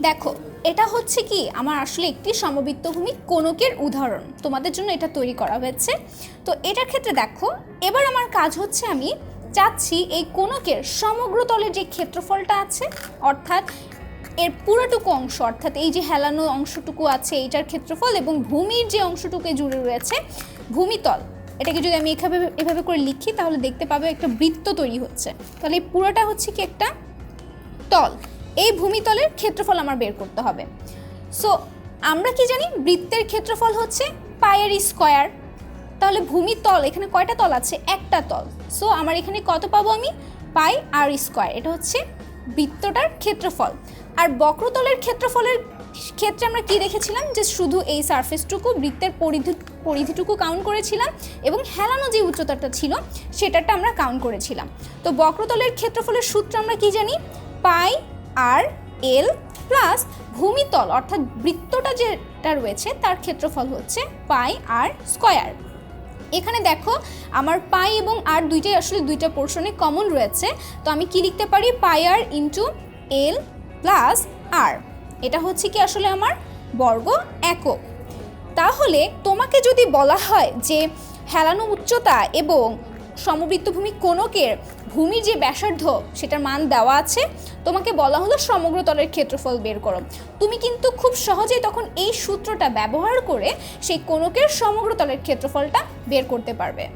দেখো, এটা হচ্ছে কি, আমার আসলে একটি সমবৃত্তভূমি কোনকের উদাহরণ। তোমাদের জন্য এটা তৈরি করা হয়েছে। তো এটার ক্ষেত্রে দেখো, এবার আমার কাজ হচ্ছে আমি চাচ্ছি এই কোনকের সমগ্র তলের যে ক্ষেত্রফলটা আছে, অর্থাৎ এর পুরোটুকু অংশ, অর্থাৎ এই যে হেলানো অংশটুকু আছে, এইটার ক্ষেত্রফল এবং ভূমির যে অংশটুকু জুড়ে রয়েছে ভূমিতল এটাকে যদি আমি এভাবে এভাবে করে লিখি, তাহলে দেখতে পাবে একটা বৃত্ত তৈরি হচ্ছে। তাহলে এই পুরোটা হচ্ছে কি একটা তল। এই ভূমিতলের ক্ষেত্রফল আমার বের করতে হবে। সো আমরা কি জানি? বৃত্তের ক্ষেত্রফল হচ্ছে পায়ের স্কয়ার। তাহলে ভূমিতল, এখানে কয়টা তল আছে? একটা তল। সো আমার এখানে কত পাবো আমি? Pi r square. এটা হচ্ছে বৃত্তটার ক্ষেত্রফল। আর বক্রতলের ক্ষেত্রফলের ক্ষেত্রে আমরা কি দেখেছিলাম? যে শুধু এই সারফেসটুকু, বৃত্তের পরিধি, পরিধিটুকু কাউন্ট করেছিলাম এবং হেলানো যে উচ্চতাটা ছিল সেটাটা আমরা কাউন্ট করেছিলাম। তো বক্রতলের ক্ষেত্রফলের সূত্র আমরা কি জানি? পাই আর, এল, প্লাস ভূমিতল, অর্থাৎ বৃত্তটা যেটা রয়েছে, তার ক্ষেত্রফল হচ্ছে পাই আর স্কয়ার। এখানে দেখো, আমার পাই এবং আর দুইটাই আসলে দুইটা পোর্শনে কমন রয়েছে। তো আমি কি লিখতে পারি? Pi r into l plus r. এটা হচ্ছে কি আসলে আমার বর্গ একক। তাহলে তোমাকে যদি বলা হয় যে হেলানো উচ্চতা এবং সমবৃত্তভূমি কোনকের ভূমির যে ব্যাসার্ধ, সেটার মান দেওয়া আছে। তোমাকে বলা হলো সমগ্র তলের ক্ষেত্রফল বের করো। তুমি কিন্তু খুব সহজেই তখন এই সূত্রটা ব্যবহার করে সেই কোনকের সমগ্র তলের ক্ষেত্রফলটা বের করতে পারবে।